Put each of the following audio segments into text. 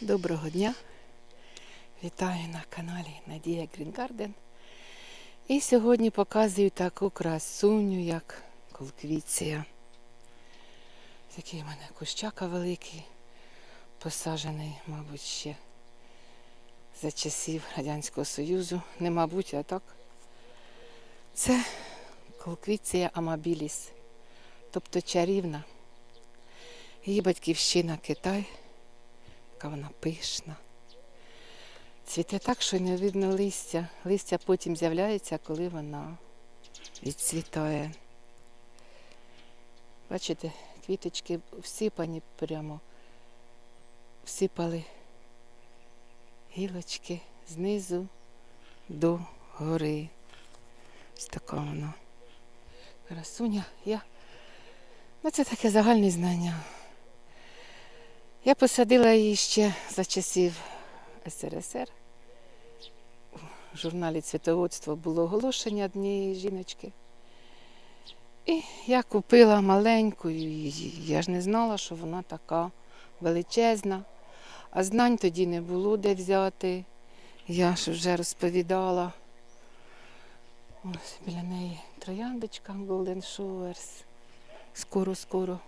Доброго дня! Вітаю на каналі Надія Грінгарден. І сьогодні показую таку красуню, як колквіція. Такий в мене кущака великий, посаджений, мабуть, ще за часів Радянського Союзу. Не мабуть, а так. Це колквіція Амабіліс, тобто чарівна. Її батьківщина Китай яка вона пишна. Цвіте так, що не видно листя. Листя потім з'являється, коли вона відцвітає. Бачите, квіточки всипані прямо, всипали гілочки знизу до гори. Ось така вона. Красуня, я. Ну, це таке загальне знання. Я посадила її ще за часів СРСР. У журналі Цвітоводство було оголошення однієї жіночки. І я купила маленьку. Я ж не знала, що вона така величезна. А знань тоді не було де взяти. Я ж вже розповідала. Ось біля неї трояндочка Golden Showers. Скоро-скоро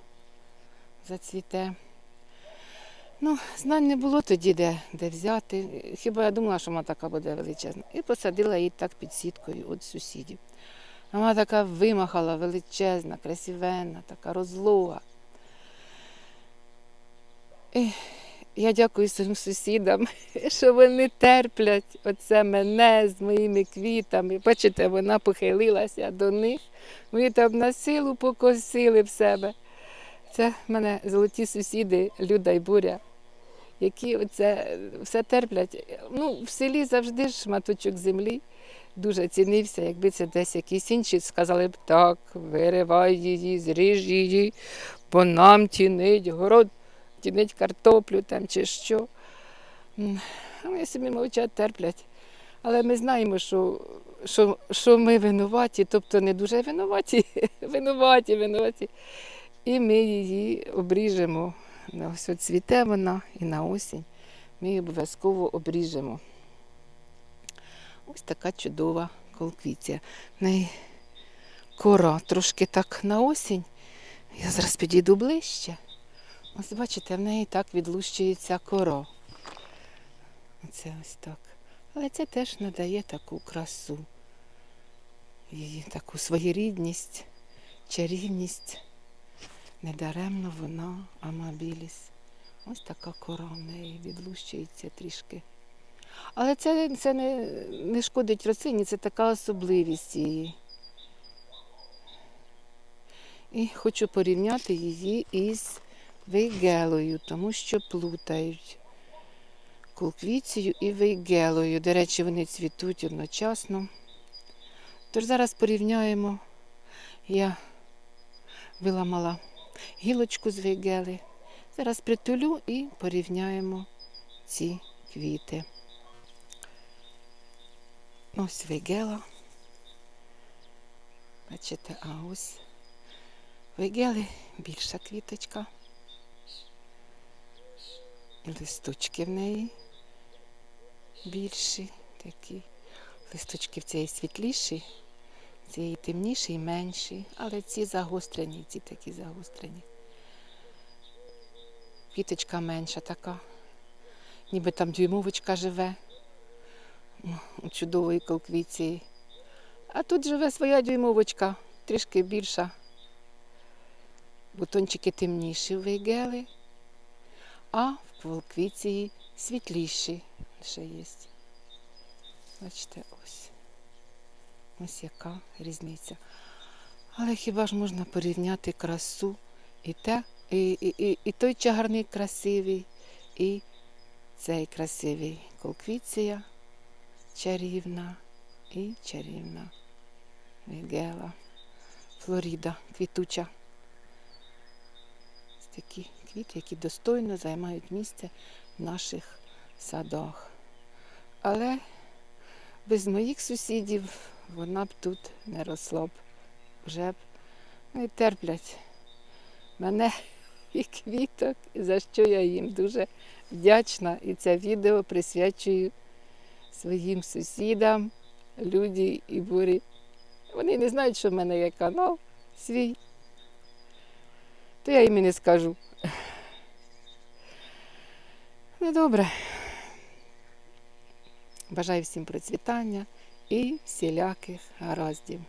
зацвіте. Ну, знань не було тоді, де, де взяти. Хіба я думала, що вона така буде величезна. І посадила її так під сіткою від сусідів. Вона така вимахала, величезна, красивенна, така розлога. І я дякую своїм сусідам, що вони терплять оце мене з моїми квітами. Бачите, вона похилилася до них. Ми там на силу покосили в себе. Це в мене золоті сусіди, Люда і Буря, які оце все терплять. Ну, в селі завжди ж шматочок землі дуже цінився, якби це десь якісь інші сказали б так, виривай її, зріж її, бо нам тінить город, тінить картоплю там чи що. Вони собі мовчать терплять. Але ми знаємо, що, що, що ми винуваті, тобто не дуже винуваті, винуваті, винуваті. І ми її обріжемо. Ось цвіте вона і на осінь. Ми її обов'язково обріжемо. Ось така чудова колквіція. Неї кора трошки так на осінь. Я зараз підійду ближче. Ось бачите, в неї так відлущується кора. Оце ось так. Але це теж надає таку красу, її таку своєрідність, чарівність. Недаремно вона амабіліс. Ось така кора в неї відлущується трішки. Але це, це не, не шкодить рослині, це така особливість її. І хочу порівняти її із вейгелою, тому що плутають кулквіцію і вейгелою. До речі, вони цвітуть одночасно. Тож зараз порівняємо. Я виламала гілочку з вейгели. Зараз притулю і порівняємо ці квіти. Ось вейгела. Бачите, а ось вейгели більша квіточка. І листочки в неї більші такі. Листочки в цієї світліші, цієї темніші і менші, але ці загострені, ці такі загострені. Квіточка менша така, ніби там дюймовочка живе у чудової колквіції. А тут живе своя дюймовочка, трішки більша. Бутончики темніші в вейгели, а в колквіції світліші ще є. Бачите, ось. Ось яка різниця. Але хіба ж можна порівняти красу і те, і, і, і, і той чагарник красивий, і цей красивий колквіція чарівна і чарівна Вігела, Флоріда, квітуча. Ось такі квіти, які достойно займають місце в наших садах. Але без моїх сусідів вона б тут не росла б. Вже б ну, і терплять мене і квіток, за що я їм дуже вдячна. І це відео присвячую своїм сусідам, Люді і Бурі. Вони не знають, що в мене є канал свій. То я їм і не скажу. Ну добре. Бажаю всім процвітання і всіляких гараздів.